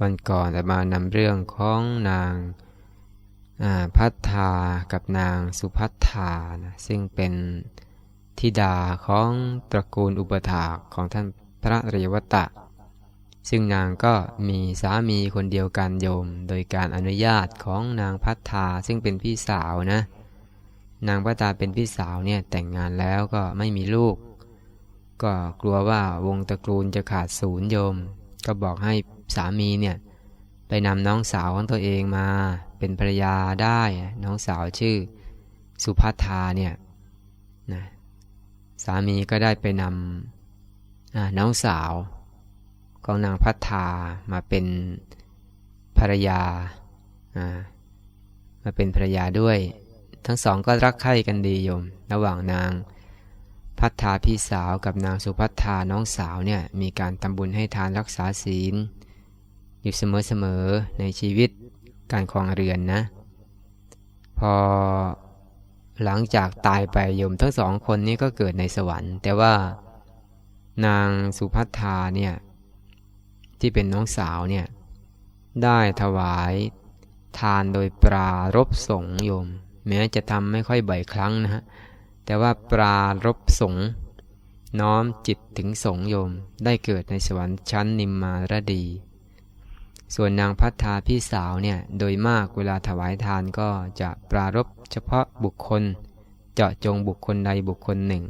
วันก่อนอาตมานำเรื่องของนางาพัฒธากับนางสุพัฒธานะซึ่งเป็นธิดาของตระกูลอุปถาของท่านพระเรวตะ ซึ่งนางก็มีสามีคนเดียวกันโยม โดยการอนุญาตของนางพัฒธาซึ่งเป็นพี่สาวนะ นางพัฒธาเป็นพี่สาวเนี่ยแต่งงานแล้วก็ไม่มีลูก ก็กลัวว่าวงตระกูลจะขาดศูนย์โยม ก็บอกให้ สามีเนี่ยไปนำน้องสาวของตัวเองมา เป็นภรรยาได้น้องสาวชื่อสุภัทาเนี่ยนะสามีก็ได้ไปนำน้องสาวของนางพัฒามาเป็นภรรยามาเป็นภรรยาด้วย ทั้งสองก็รักใคร่กันดีโยม ระหว่างนางพัฒาพี่สาวกับนางสุพัฒาน้องสาวเนี่ยมีการทำบุญให้ทานรักษาศีล อยู่เสมอๆในชีวิตการครองเรือนนะ พอหลังจากตายไปโยมทั้งสองคนนี้ก็เกิดในสวรรค์ แต่ว่านางสุพัฒธาเนี่ยที่เป็นน้องสาวเนี่ยได้ถวายทานโดยปรารบสงโยม แม้จะทำไม่ค่อยบ่อยครั้งนะฮะแต่ว่าปรารบสงน้อมจิตถึงสงโยม ได้เกิดในสวรรค์ชั้นนิมมารดี ส่วนนางพัฒนาพี่สาวเนี่ยโดยมากเวลาถวายทานก็จะปรารบเฉพาะบุคคล เจาะจงบุคคลใดบุคคลหนึ่ง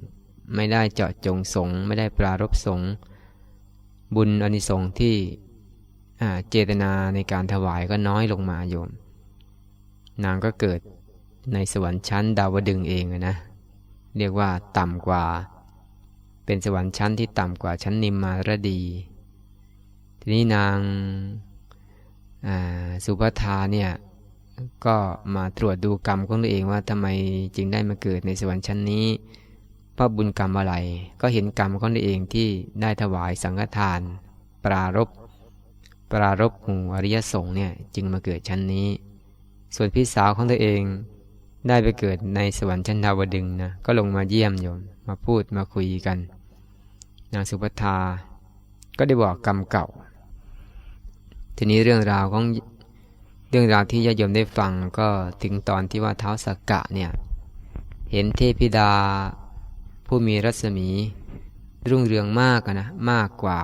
ไม่ได้เจาะจงสงไม่ได้ปรารบสงบุญอนิสงส์ที่เจตนาในการถวายก็น้อยลงมาโยม นางก็เกิดในสวรรค์ชั้นดาวดึงเองนะ เรียกว่าต่ำกว่า เป็นสวรรค์ชั้นที่ต่ำกว่าชั้นนิมมารดี ทีนี้นาง สุภธาเนี่ยก็มาตรวจดูกรรมของตัวเองว่าทำไมจึงได้มาเกิดในสวรรค์ชั้นนี้เพราะบุญกรรมอะไร ก็เห็นกรรมของตัวเองที่ได้ถวายสังฆทาน ปรารบปรารบหมู่อริยสงฆ์เนี่ยจึงมาเกิดชั้นนี้ ส่วนพี่สาวของตัวเองได้ไปเกิดในสวรรค์ชั้นดาวดึงนะก็ลงมาเยี่ยมโยมมาพูดมาคุยกัน นางสุภทาก็ได้บอกกรรมเก่า ทีนี้เรื่องราวของเรื่องราวที่ญาติโยมได้ฟังก็ถึงตอนที่ว่าเท้าสักกะเนี่ยเห็นเทพิดา ผู้มีรัศมีรุ่งเรืองมากนะมากกว่า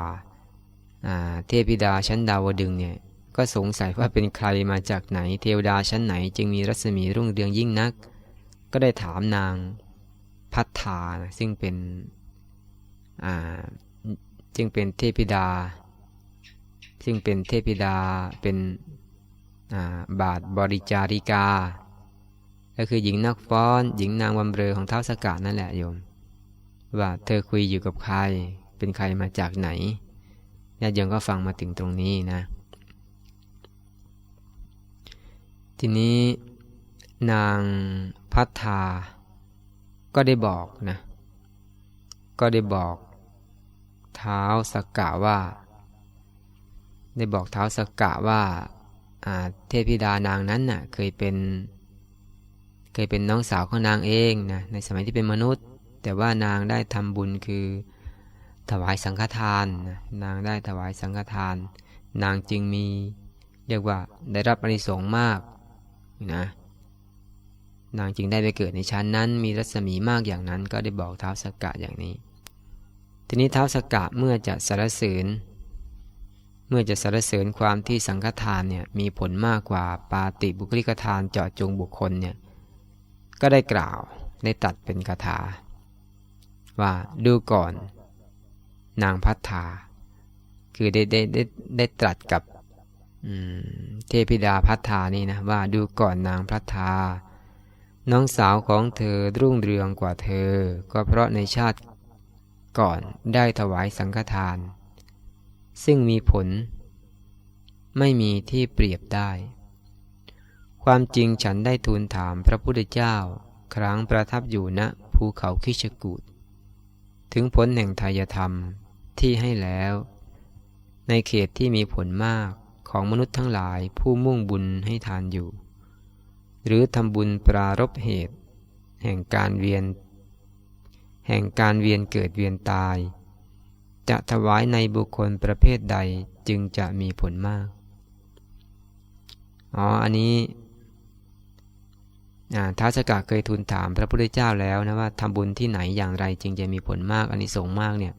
เทพิดาชั้นดาวดึงเนี่ยก็สงสัยว่าเป็นใครมาจากไหน เทวดาชั้นไหน จึงมีรัศมีรุ่งเรืองยิ่งนัก ก็ได้ถามนางพัฒธาซึ่งเป็นจึงเป็นเทพิดา ซึ่งเป็นเทพิดาเป็นบาทบริจาริกา ก็คือหญิงนักฟ้อน หญิงนางวำเรอของเท้าสกัดนั่นแหละโยม ว่าเธอคุยอยู่กับใคร เป็นใครมาจากไหนญาติโยมก็ฟังมาถึงตรงนี้นะ ทีนี้นางพัฒธาก็ได้บอกนะ ก็ได้บอกเท้าสกกะว่า ได้บอกเท้าสกกะว่าเทพิดานางนั้นน่ะเคยเป็นเคยเป็นน้องสาวของนางเองนะในสมัยที่เป็นมนุษย์ แต่ว่านางได้ทำบุญคือถวายสังฆทานนะนางได้ถวายสังฆทาน นางจึงมีเรียกว่าได้รับอนิสงส์มากนะนางจึงได้ไปเกิดในชั้นนั้น มีรัศมีมากอย่างนั้น ก็ได้บอกเท้าสกกะอย่างนี้ ทีนี้เท้าสกกะเมื่อจะสารเสริญ มื่อจะสารเสริญความที่สังฆทานเนี่ยมีผลมากกว่าปาติบุคลิกทานเจาะจงบุคคลเนี่ยก็ได้กล่าวได้ตัดเป็นคาถา ว่าดูก่อน นางพัฒนาคือได้ได้ได้ได้ตรัสกับเทพิดาพัฒนานี่นะว่าดูก่อนนางพัฒนาน้องสาวของเธอรุ่งเรืองกว่าเธอ ก็เพราะในชาติก่อนได้ถวายสังฆทาน ซึ่งมีผล ไม่มีที่เปรียบได้ ความจริงฉันได้ทูลถามพระพุทธเจ้า ครั้งประทับอยู่ณภูเขาคิชกูดถึงผลแห่งทายธรรมที่ให้แล้ว ในเขตที่มีผลมากของมนุษย์ทั้งหลายผู้มุ่งบุญให้ทานอยู่ หรือทำบุญปรารบเหตุ แห่งการเวียน แห่งการเวียนเกิดเวียนตาย จะถวายในบุคคลประเภทใดจึงจะมีผลมาก อ๋อ อันนี้ท้าสกะเคยทูลถามพระพุทธเจ้าแล้วนะว่าทำบุญที่ไหนอย่างไรจึงจะมีผลมากอันนี้สงมากเนี่ย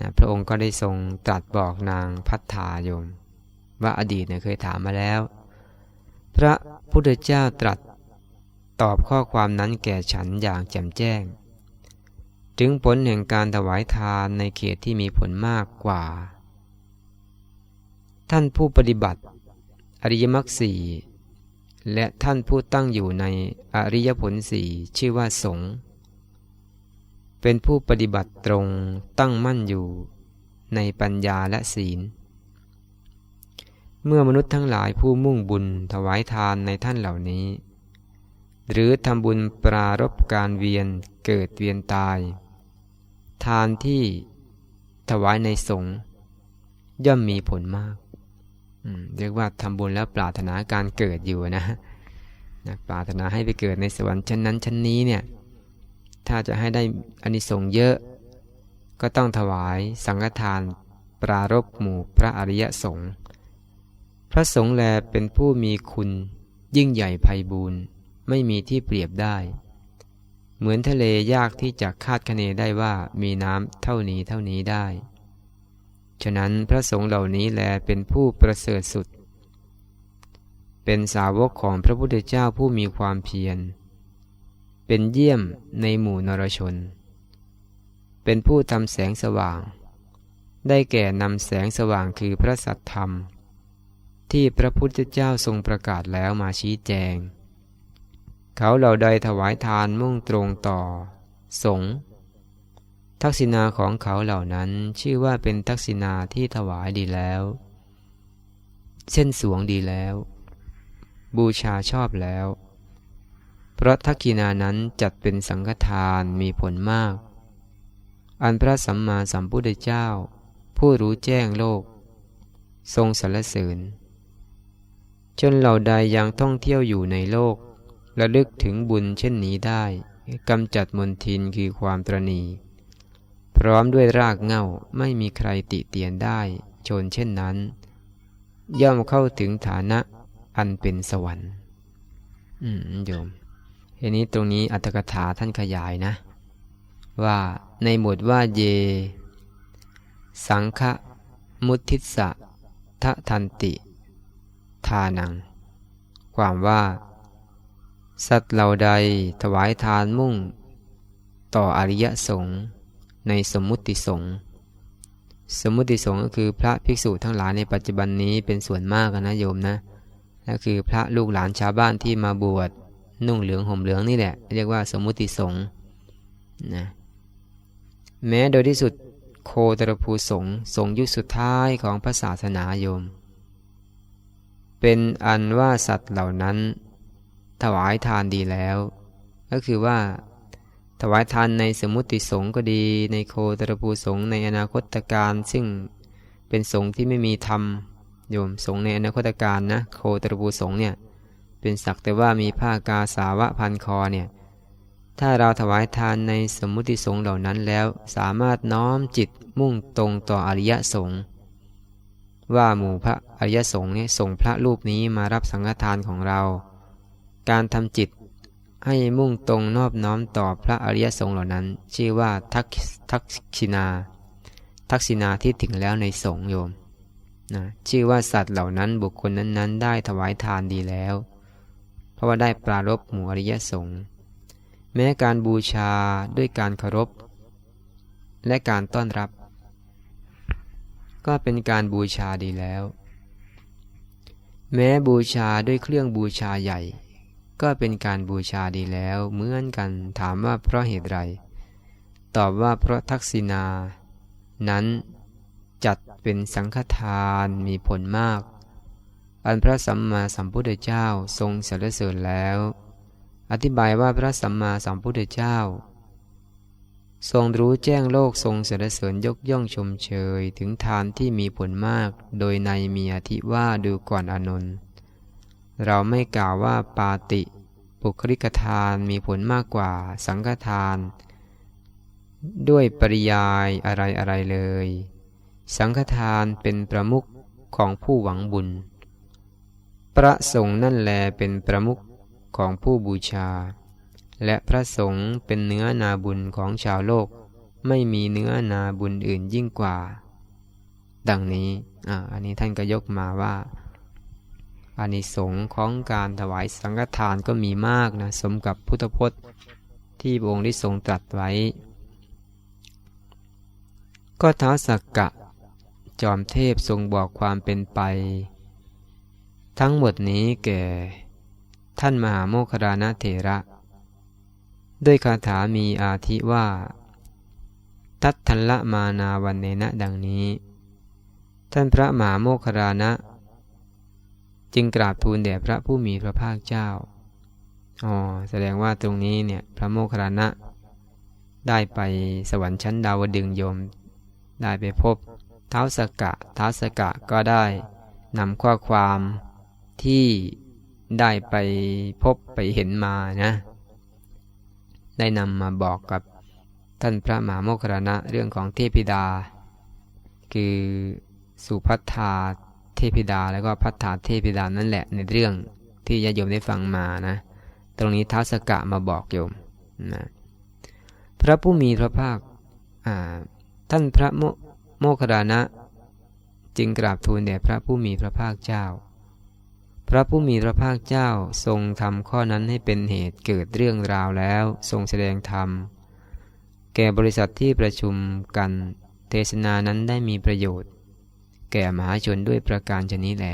นะพระองค์ก็ได้ทรงตรัสบอกนางพัฒาโยม ว่าอดีตเนี่ยเคยถามมาแล้ว พระพุทธเจ้าตรัสตอบข้อความนั้นแก่ฉันอย่างแจ่มแจ้ง ถึงผลแห่งการถวายทานในเขตที่มีผลมากกว่า ท่านผู้ปฏิบัติ อริยมรรคสี่และท่านผู้ตั้งอยู่ในอริยผลสี่ชื่อว่าสงฆ์เป็นผู้ปฏิบัติตรงตั้งมั่นอยู่ในปัญญาและศีล เมื่อมนุษย์ทั้งหลายผู้มุ่งบุญถวายทานในท่านเหล่านี้ หรือทำบุญปรารบการเวียนเกิดเวียนตาย ทานที่ถวายในสงฆ์ย่อมมีผลมากเรียกว่าทำบุญแล้วปรารถนาการเกิดอยู่นะนะปรารถนาให้ไปเกิดในสวรรค์ชั้นนั้นชั้นนี้เนี่ยถ้าจะให้ได้อานิสงส์เยอะ ก็ต้องถวายสังฆทานปรารบหมู่พระอริยสงฆ์พระสงฆ์แลเป็นผู้มีคุณยิ่งใหญ่ไพบูรณ์ ไม่มีที่เปรียบได้ เหมือนทะเลยากที่จะคาดคะเนได้ว่ามีน้ำเท่านี้เท่านี้ได้ ฉะนั้นพระสงฆ์เหล่านี้แลเป็นผู้ประเสริฐสุด เป็นสาวกของพระพุทธเจ้าผู้มีความเพียร เป็นเยี่ยมในหมู่นรชน เป็นผู้ทำแสงสว่าง ได้แก่นำแสงสว่างคือพระสัตธรรมที่พระพุทธเจ้าทรงประกาศแล้วมาชี้แจง เขาเหล่าใดถวายทานมุ่งตรงต่อ สงฆ์ทักษิณาของเขาเหล่านั้นชื่อว่าเป็นทักษิณาที่ถวายดีแล้ว เส้นสวงดีแล้ว บูชาชอบแล้ว เพราะทักษิณานั้นจัดเป็นสังฆทานมีผลมาก อันพระสัมมาสัมพุทธเจ้า ผู้รู้แจ้งโลก ทรงสรรเสริญจนเหล่าใดยังท่องเที่ยวอยู่ในโลก ระลึกถึงบุญเช่นนี้ได้กำจัดมนทินคือความตรณีพร้อมด้วยรากเง่าไม่มีใครติเตียนได้ ชนเช่นนั้น ย่อมเข้าถึงฐานะอันเป็นสวรรค์ อืมโยมทีนี้ตรงนี้อัตถกถาท่านขยายนะ ว่าในหมวดว่าเย สังฆมุทิสะทะทันติ ทานัง ความว่า สัตว์เหล่าใดถวายทานมุ่ง ต่ออริยสงฆ์ในสมมุติสงฆ์สมมุติสงฆ์ก็คือพระภิกษุทั้งหลายในปัจจุบันนี้เป็นส่วนมากนะโยมนะและคือพระลูกหลานชาวบ้านที่มาบวชนุ่งเหลืองห่มเหลืองนี่แหละ เรียกว่าสมมุติสงฆ์นะแม้โดยที่สุดโคตรภูสงฆ์สงยุคสุดท้ายของพระศาสนาโยม เป็นอันว่าสัตว์เหล่านั้น ถวายทานดีแล้ว ก็คือว่า ถวายทานในสมุติสงฆ์ก็ดี ในโคตรภูสงฆ์ในอนาคตการซึ่งเป็นสงฆ์ที่ไม่มีธรรมโยมสงฆ์ในอนาคตการนะโคตรภูสงฆ์เนี่ยเป็นศักแต่ว่ามีผ้ากาสาวะพันคอเนี่ยถ้าเราถวายทานในสมุติสงฆ์เหล่านั้นแล้วสามารถน้อมจิตมุ่งตรงต่ออริยสงฆ์ว่าหมู่พระอริยสงฆ์เนี่ยส่งพระรูปนี้มารับสังฆทานของเรา การทำจิตให้มุ่งตรงนอบน้อมต่อพระอริยสงฆ์เหล่านั้น ชื่อว่าทักทักษินา ทักษินาที่ถึงแล้วในสงฆ์โยมนะชื่อว่าสัตว์เหล่านั้นบุคคลนั้นๆ ได้ถวายทานดีแล้ว เพราะว่าได้ปรารบหมู่อริยสงฆ์แม้การบูชาด้วยการเคารพ และการต้อนรับ ก็เป็นการบูชาดีแล้ว แม้บูชาด้วยเครื่องบูชาใหญ่ ก็เป็นการบูชาดีแล้วเหมือนกันถามว่าเพราะเหตุไร ตอบว่าเพราะทักษิณา นั้นจัดเป็นสังฆทานมีผลมาก อันพระสัมมาสัมพุทธเจ้าทรงสรรเสริญแล้ว อธิบายว่าพระสัมมาสัมพุทธเจ้า ทรงรู้แจ้งโลกทรงสรรเสริญยกย่องชมเชย ถึงทานที่มีผลมาก โดยในมีอธิว่าดูก่อนอนนท์ เราไม่กล่าวว่าปาติปุคลิกทานมีผลมากกว่าสังฆทาน ด้วยปริยายอะไรอะไรเลย สังฆทานเป็นประมุขของผู้หวังบุญ พระสงฆ์นั่นแลเป็นประมุขของผู้บูชา และพระสงฆ์เป็นเนื้อนาบุญของชาวโลก ไม่มีเนื้อนาบุญอื่นยิ่งกว่า ดังนี้ อ่า อันนี้ท่านก็ยกมาว่า อานิสงส์ของการถวายสังฆทานก็มีมากนะสมกับพุทธพจน์ที่พระองค์ได้ทรงตรัสไว้ ก็ท้าสักกะ จอมเทพทรงบอกความเป็นไป ทั้งหมดนี้แก่ ท่านมหาโมคราณเถระ ด้วยคาถามีอาทิว่า ทัตทันละมานาวันเนนะดังนี้ ท่านพระมหาโมคราณะ จึงกราบทูลแด่พระผู้มีพระภาคเจ้า อ๋อ แสดงว่าตรงนี้เนี่ยพระโมคคัลลานะ ได้ไปสวรรค์ชั้นดาวดึงโยม ได้ไปพบเท้าสกะท้าสกะก็ได้นำข้อความที่ได้ไปพบไปเห็นมานะ ได้นำมาบอกกับท่านพระมหาโมคคัลลานะเรื่องของเทพิดา คือสุพัทธา พิดาแล้วก็พัฒนาเทพิดานั่นแหละในเรื่องที่ญาโยมได้ฟังมานะ ตรงนี้ท้าสกะมาบอกโยมนะพระผู้มีพระภาคท่านพระโมโมคดานะ จึงกราบทูลแด่พระผู้มีพระภาคเจ้า พระผู้มีพระภาคเจ้าทรงทำข้อนั้นให้เป็นเหตุเกิดเรื่องราวแล้ว ทรงแสดงธรรม แก่บริษัทที่ประชุมกันเทศนานั้นได้มีประโยชน์ แก่มหาชนด้วยประการชนี้แหล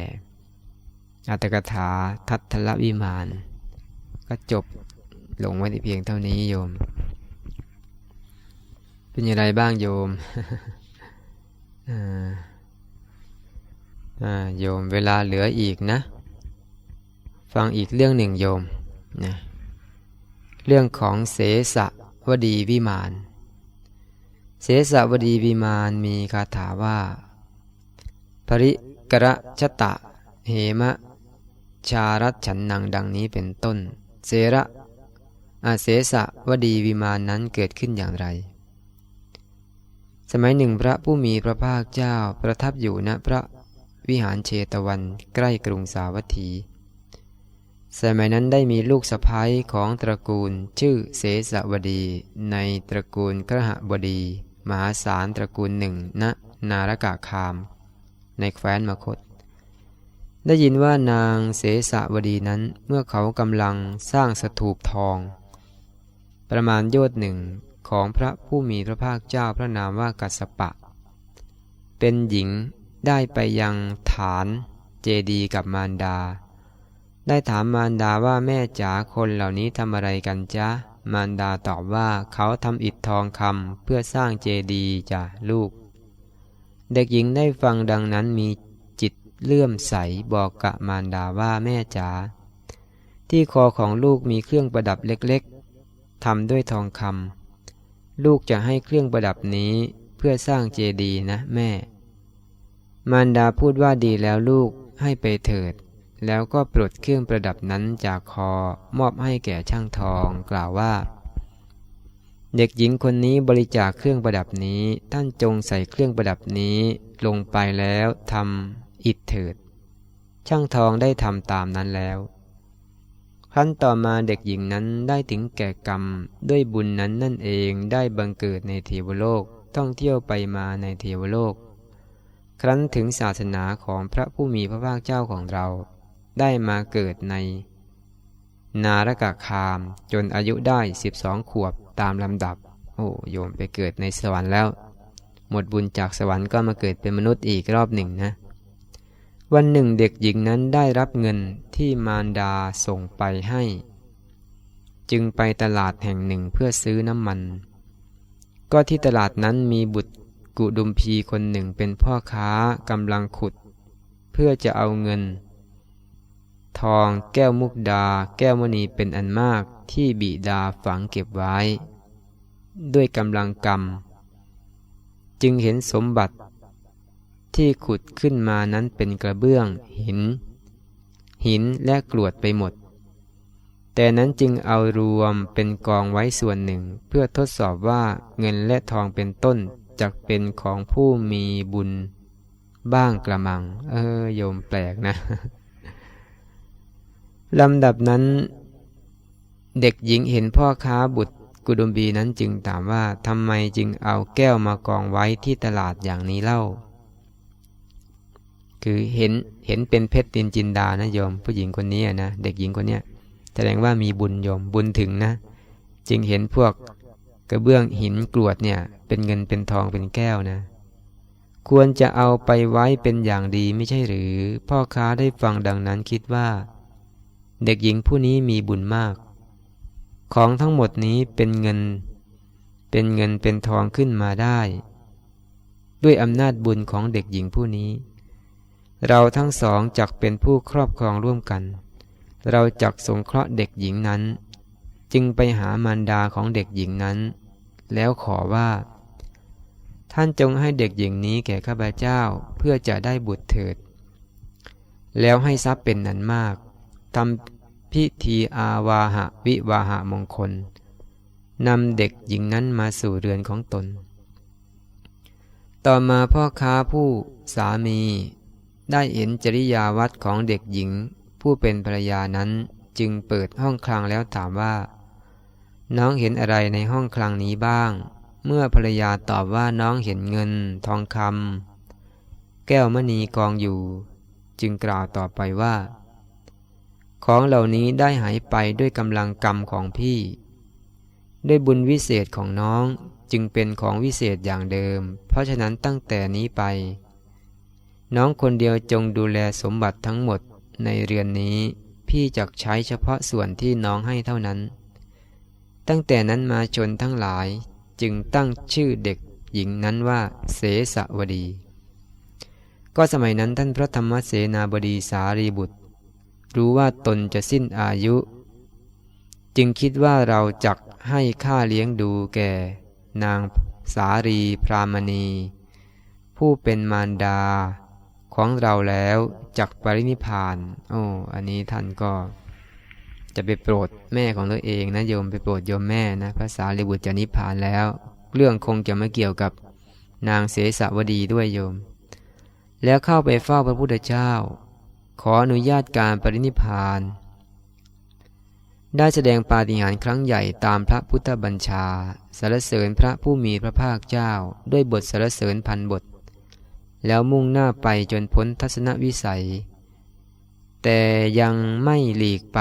อัตกถาทัตทลวิมาน ก็จบลงไว้เพียงเท่านี้โยม เป็นยังไงบ้างโยมโยมเวลาเหลืออีกนะ ฟังอีกเรื่องหนึ่งโยมนะเรื่องของเสสะวดีวิมาน เสสะวดีวิมานมีคาถาว่า ปริกระชตะ เหมะ ชารัตฉันนังดังนี้เป็นต้น เสระอาเสสะวดีวิมานนั้นเกิดขึ้นอย่างไร สมัยหนึ่งพระผู้มีพระภาคเจ้าประทับอยู่ณพระวิหารเชตวันใกล้กรุงสาวัตถี สมัยนั้นได้มีลูกสะพ้ายของตระกูลชื่อเสสวดีในตระกูลกระหบดี มหาศาลตระกูลหนึ่งณนารกะคาม ในแคว้นมคต ได้ยินว่านางเสสวดีนั้นเมื่อเขากำลังสร้างสถูปทอง ประมาณโยชน์หนึ่งของพระผู้มีพระภาคเจ้าพระนามว่ากัสปะ เป็นหญิงได้ไปยังฐานเจดีกับมารดา ได้ถามมารดาว่าแม่จ๋าคนเหล่านี้ทำอะไรกันจ๊ะ มารดาตอบว่าเขาทำอิฐทองคำเพื่อสร้างเจดีจ้ะลูก เด็กหญิงได้ฟังดังนั้นมีจิตเลื่อมใสบอกกะมารดาว่าแม่จ๋าที่คอของลูกมีเครื่องประดับเล็กๆทำด้วยทองคำลูกจะให้เครื่องประดับนี้เพื่อสร้างเจดีย์นะแม่ มารดาพูดว่าดีแล้วลูกให้ไปเถิด แล้วก็ปลดเครื่องประดับนั้นจากคอมอบให้แก่ช่างทองกล่าวว่า เด็กหญิงคนนี้บริจาคเครื่องประดับนี้ ท่านจงใส่เครื่องประดับนี้ลงไปแล้วทำอิฐเถิด ช่างทองได้ทำตามนั้นแล้วขั้นต่อมาเด็กหญิงนั้นได้ถึงแก่กรรม ด้วยบุญนั้นนั่นเองได้บังเกิดในเทวโลกท่องเที่ยวไปมาในเทวโลก ครั้นถึงศาสนาของพระผู้มีพระภาคเจ้าของเรา ได้มาเกิดใน นารกะคามจนอายุได้สิบสองขวบ ตามลำดับ โอ้โยมไปเกิดในสวรรค์แล้ว หมดบุญจากสวรรค์ก็มาเกิดเป็นมนุษย์อีกรอบหนึ่งนะ วันหนึ่งเด็กหญิงนั้นได้รับเงินที่มารดาส่งไปให้ จึงไปตลาดแห่งหนึ่งเพื่อซื้อน้ำมัน ก็ที่ตลาดนั้นมีบุตรกุดุมพีคนหนึ่งเป็นพ่อค้ากำลังขุด เพื่อจะเอาเงิน ทองแก้วมุกดา แก้วมณีเป็นอันมาก ที่บิดาฝังเก็บไว้ ด้วยกำลังกรรม จึงเห็นสมบัติที่ขุดขึ้นมานั้นเป็นกระเบื้อง หิน หินและกรวดไปหมด แต่นั้นจึงเอารวมเป็นกองไว้ส่วนหนึ่ง เพื่อทดสอบว่าเงินและทองเป็นต้นจะเป็นของผู้มีบุญบ้างกระมัง เออโยมแปลกนะลำดับนั้น เด็กหญิงเห็นพ่อค้าบุตรกุดุมบีนั้นจึงถามว่าทำไมจึงเอาแก้วมากองไว้ที่ตลาดอย่างนี้เล่า คือเห็นเห็นเป็นเพชรตินจินดานะโยม ผู้หญิงคนนี้นะเด็กหญิงคนนี้แสดงว่ามีบุญโยมบุญถึงนะ จึงเห็นพวกกระเบื้องหินกรวดเนี่ยเป็นเงินเป็นทองเป็นแก้วนะ ควรจะเอาไปไว้เป็นอย่างดีไม่ใช่หรือ พ่อค้าได้ฟังดังนั้นคิดว่า เด็กหญิงผู้นี้มีบุญมาก ของทั้งหมดนี้เป็นเงิน เป็นเงินเป็นทองขึ้นมาได้ ด้วยอำนาจบุญของเด็กหญิงผู้นี้ เราทั้งสองจักเป็นผู้ครอบครองร่วมกัน เราจักสงเคราะห์เด็กหญิงนั้น จึงไปหามารดาของเด็กหญิงนั้น แล้วขอว่า ท่านจงให้เด็กหญิงนี้แก่ข้าพเจ้าเพื่อจะได้บุตรเถิด แล้วให้ทรัพย์เป็นนันมากทำ พิธีอาวาหะวิวาหะมงคลนำเด็กหญิงนั้นมาสู่เรือนของตน ต่อมาพ่อค้าผู้สามีได้เห็นจริยาวัดของเด็กหญิง ผู้เป็นภรรยานั้นจึงเปิดห้องคลังแล้วถามว่า น้องเห็นอะไรในห้องคลังนี้บ้าง เมื่อภรรยาตอบว่าน้องเห็นเงิน ทองคำแก้วมณีกองอยู่ จึงกล่าวต่อไปว่า ของเหล่านี้ได้หายไปด้วยกำลังกรรมของพี่ ด้วยบุญวิเศษของน้องจึงเป็นของวิเศษอย่างเดิม เพราะฉะนั้นตั้งแต่นี้ไป น้องคนเดียวจงดูแลสมบัติทั้งหมดในเรือนนี้ พี่จะใช้เฉพาะส่วนที่น้องให้เท่านั้น ตั้งแต่นั้นมาชนทั้งหลายจึงตั้งชื่อเด็กหญิงนั้นว่า เสสวดี ก็สมัยนั้นท่านพระธรรมเสนาบดีสารีบุตร รู้ว่าตนจะสิ้นอายุ จึงคิดว่าเราจักให้ค่าเลี้ยงดูแก่ นางสารีพรามณี ผู้เป็นมารดาของเราแล้วจักปรินิพานโอ้อันนี้ท่านก็จะไปโปรดแม่ของตัวเองนะโยมไปโปรดโยมแม่นะภาษาลิบุตรจะนิพานแล้ว เรื่องคงจะไม่เกี่ยวกับนางเสสวดีด้วยโยม แล้วเข้าไปเฝ้าพระพุทธเจ้า ขออนุญาตการปรินิพาน ได้แสดงปาฏิหาริย์ครั้งใหญ่ตามพระพุทธบัญชาสรรเสริญพระผู้มีพระภาคเจ้าด้วยบทสรรเสริญพันบท แล้วมุ่งหน้าไปจนพ้นทัศนวิสัย แต่ยังไม่หลีกไป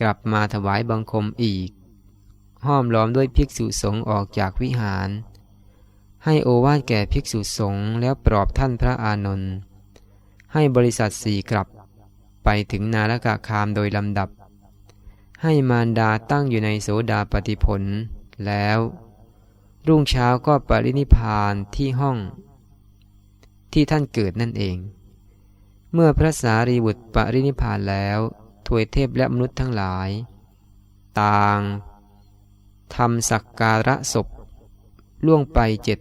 กลับมาถวายบังคมอีก ห้อมล้อมด้วยภิกษุสงฆ์ออกจากวิหาร ให้โอวาทแก่ภิกษุสงฆ์แล้วปลอบท่านพระอานนท์ให้บริษัทสี่กลับ ไปถึงนาลกาคามโดยลำดับ ให้มารดาตั้งอยู่ในโสดาปฏิผล แล้ว รุ่งเช้าก็ปรินิพานที่ห้อง ที่ท่านเกิดนั่นเอง เมื่อพระสารีบุตรปรินิพานแล้วทวยเทพและมนุษย์ทั้งหลาย ต่างทำสักการะศพ ล่วงไปเจ็ด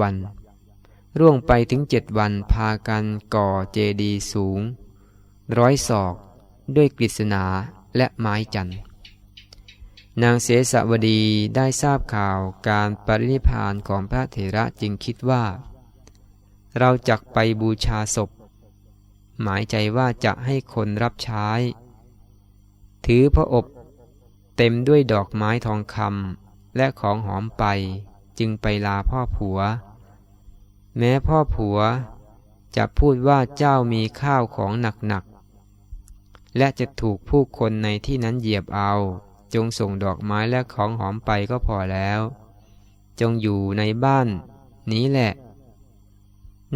วันร่วงไปถึงเจ็ดวันพากันก่อเจดีย์สูง ร้อยศอก ด้วยกฤษณาและไม้จันทร์นางเสสวดีได้ทราบข่าวการปรินิพานของพระเถระจึงคิดว่า เราจักไปบูชาศพ หมายใจว่าจะให้คนรับใช้ ถือพระอบเต็มด้วยดอกไม้ทองคำและของหอมไปจึงไปลาพ่อผัว แม้พ่อผัวจะพูดว่าเจ้ามีข้าวของหนัก และจะถูกผู้คนในที่นั้นเหยียบเอา จงส่งดอกไม้และของหอมไปก็พอแล้ว จงอยู่ในบ้าน นี้แหละ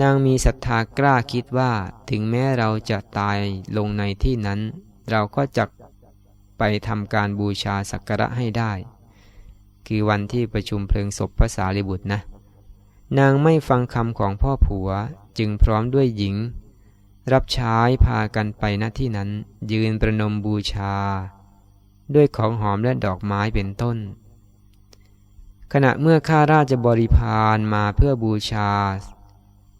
นางมีศรัทธากล้าคิดว่าถึงแม้เราจะตายลงในที่นั้น เราก็จะไปทำการบูชาสักการะให้ได้ คือวันที่ประชุมเพลิงศพพระสารีบุตรนะ นางไม่ฟังคำของพ่อผัวจึงพร้อมด้วยหญิง รับใช้พากันไปณที่นั้น ยืนประนมบูชา ด้วยของหอมและดอกไม้เป็นต้น ขณะเมื่อข้าราชบริพารมาเพื่อบูชา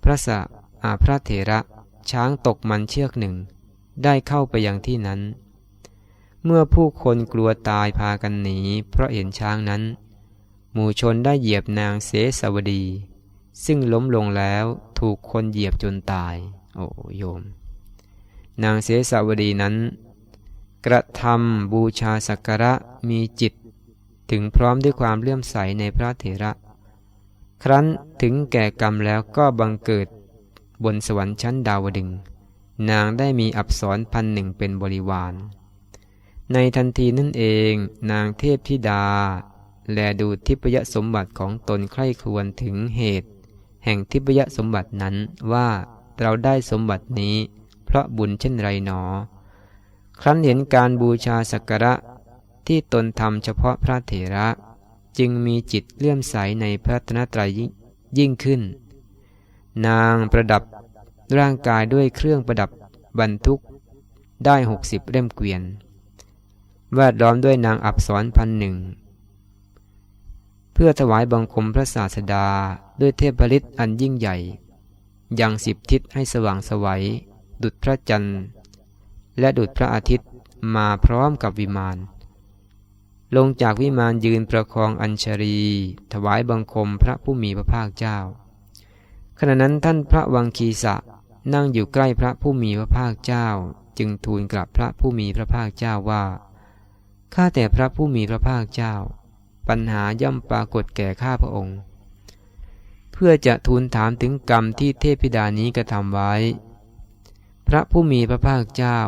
พระสะอาพระเถระช้างตกมันเชือกหนึ่ง ได้เข้าไปยังที่นั้น เมื่อผู้คนกลัวตายพากันหนี เพราะเห็นช้างนั้น หมู่ชนได้เหยียบนางเสสวดี ซึ่งล้มลงแล้วถูกคนเหยียบจนตาย โอ้โยม นางเสสวดีนั้น กระทำบูชาสักการะมีจิต ถึงพร้อมด้วยความเลื่อมใสในพระเถระ ครั้นถึงแก่กรรมแล้วก็บังเกิดบนสวรรค์ชั้นดาวดึง นางได้มีอับสรพันหนึ่งเป็นบริวาร ในทันทีนั่นเองนางเทพธิดา แลดูทิพยสมบัติของตนใคร่ครวญถึงเหตุ แห่งทิพยสมบัตินั้นว่า เราได้สมบัตินี้ เพราะบุญเช่นไรหนอ ครั้นเห็นการบูชาสักการะที่ตนทำเฉพาะพระเถระ จึงมีจิตเลื่อมใสในพระตนตรัยยิ่งขึ้น นางประดับร่างกายด้วยเครื่องประดับบรรทุกได้หกสิบเล่มเกวียน แวดล้อมด้วยนางอับสรพันหนึ่ง เพื่อถวายบังคมพระศาสดาด้วยเทพฤทธิ์อันยิ่งใหญ่ ยังสิบทิศให้สว่างสวัย ดุจพระจันทร์ และดุจพระอาทิตย์มาพร้อมกับวิมาน ลงจากวิมานยืนประคองอัญชรี ถวายบังคมพระผู้มีพระภาคเจ้า ขณะนั้นท่านพระวังคีสะนั่งอยู่ใกล้พระผู้มีพระภาคเจ้า จึงทูลกลับพระผู้มีพระภาคเจ้าว่าข้าแต่พระผู้มีพระภาคเจ้า ปัญหาย่อมปรากฏแก่ข้าพระองค์ พื่อจะทูลถามถึงกรรมที่เทพธิดานี้กระทำไว้ พระผู้มีพระภาคเจ้า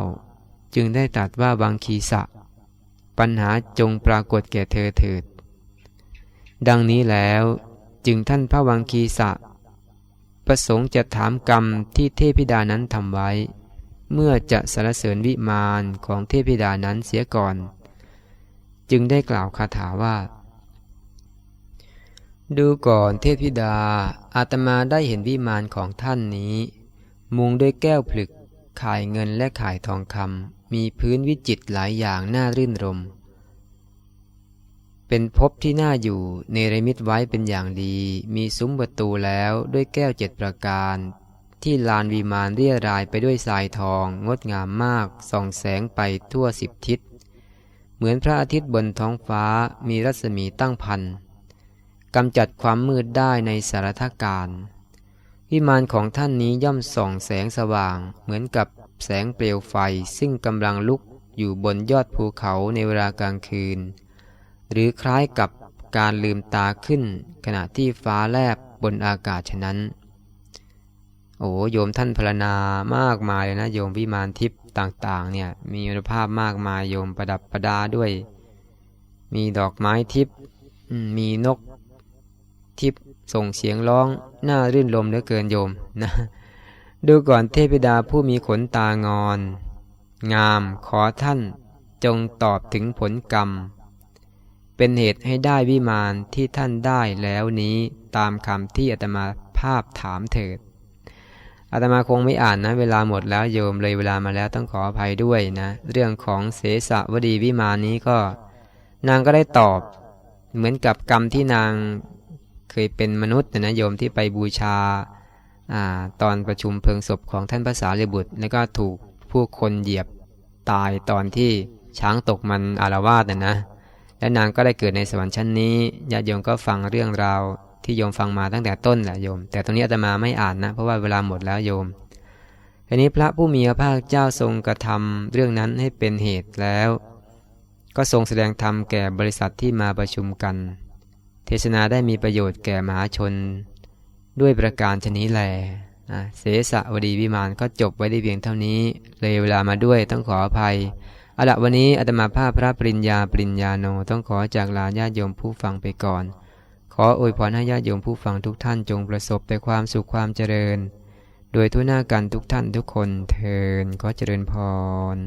จึงได้ตรัสว่าบางคีสะ ปัญหาจงปรากฏแก่เธอเถิด ดังนี้แล้วจึงท่านพระวังคีสะ ประสงค์จะถามกรรมที่เทพธิดานั้นทำไว้ เมื่อจะสรรเสริญวิมานของเทพธิดานั้นเสียก่อน จึงได้กล่าวคาถาว่า ดูก่อนเทพธิดา อาตมาได้เห็นวิมานของท่านนี้ มุงด้วยแก้วผลึก ขายเงินและขายทองคำมีพื้นวิจิตรหลายอย่างน่ารื่นรม เป็นภพที่น่าอยู่เนรมิตไว้เป็นอย่างดี มีซุ้มประตูแล้วด้วยแก้วเจ็ดประการ ที่ลานวีมานเรียรายไปด้วยทรายทอง งดงามมาก ส่องแสงไปทั่วสิบทิศ เหมือนพระอาทิตย์บนท้องฟ้ามีรัศมีตั้งพัน กำจัดความมืดได้ในสารทการวิมานของท่านนี้ย่อมส่องแสงสว่าง เหมือนกับแสงเปลวไฟซึ่งกำลังลุกอยู่บนยอดภูเขาในเวลากลางคืน หรือคล้ายกับการลืมตาขึ้น ขณะที่ฟ้าแลบบนอากาศฉะนั้น โอ้โยมท่านพรณามากมายเลยนะ โยมวิมานทิพย์ต่างๆ เนี่ยมีคุณภาพมากมายโยมประดับประดาด้วย มีดอกไม้ทิพย์มีนก ทิพส่งเสียงร้องน่ารื่นรมเหลือเกินโยมนะ ดูก่อนเทพดาผู้มีขนตางอน งามขอท่านจงตอบถึงผลกรรม เป็นเหตุให้ได้วิมานที่ท่านได้แล้วนี้ตามคำที่อาตมาภาพถามเถิดอาตมาคงไม่อ่านนะ เวลาหมดแล้วโยมเลยเวลามาแล้วต้องขออภัยด้วยนะ เรื่องของเสสวดีวิมานนี้ก็ นางก็ได้ตอบ เหมือนกับกรรมที่นาง เคยเป็นมนุษย์นะโยมที่ไปบูชาอตอนประชุมเพลิงศพของท่านภาษาเรบุตร แล้วก็ถูกผู้คนเหยียบตายตอนที่ช้างตกมันอารวาสนะนะ และนางก็ได้เกิดในสวรรค์ชั้นนี้ญาติโยมก็ฟังเรื่องราวที่โยมฟังมาตั้งแต่ต้นแหละโยม แต่ตรงนี้อาตมาไม่อ่านนะ เพราะว่าเวลาหมดแล้วโยมทีนี้พระผู้มีพระภาคเจ้าทรงกระทำเรื่องนั้นให้เป็นเหตุแล้ว ก็ทรงแสดงธรรมแก่บริษัทที่มาประชุมกันเศนาได้มีประโยชน์แก่มหาชน ด้วยประการชนี้แลเสสะวดีวิมานก็จบไว้ได้เพียงเท่านี้ เลยเวลามาด้วยต้องขออภัยอาละวันนี้อาตมาภาพพระปริญญาปริญญาโนต้องขอจากลาญาติโยมผู้ฟังไปก่อน ขออวยพรให้ญาติโยมผู้ฟังทุกท่านจงประสบแต่ความสุขความเจริญ โดยทุกหน้ากันทุกท่านทุกคนเทินขอเจริญพร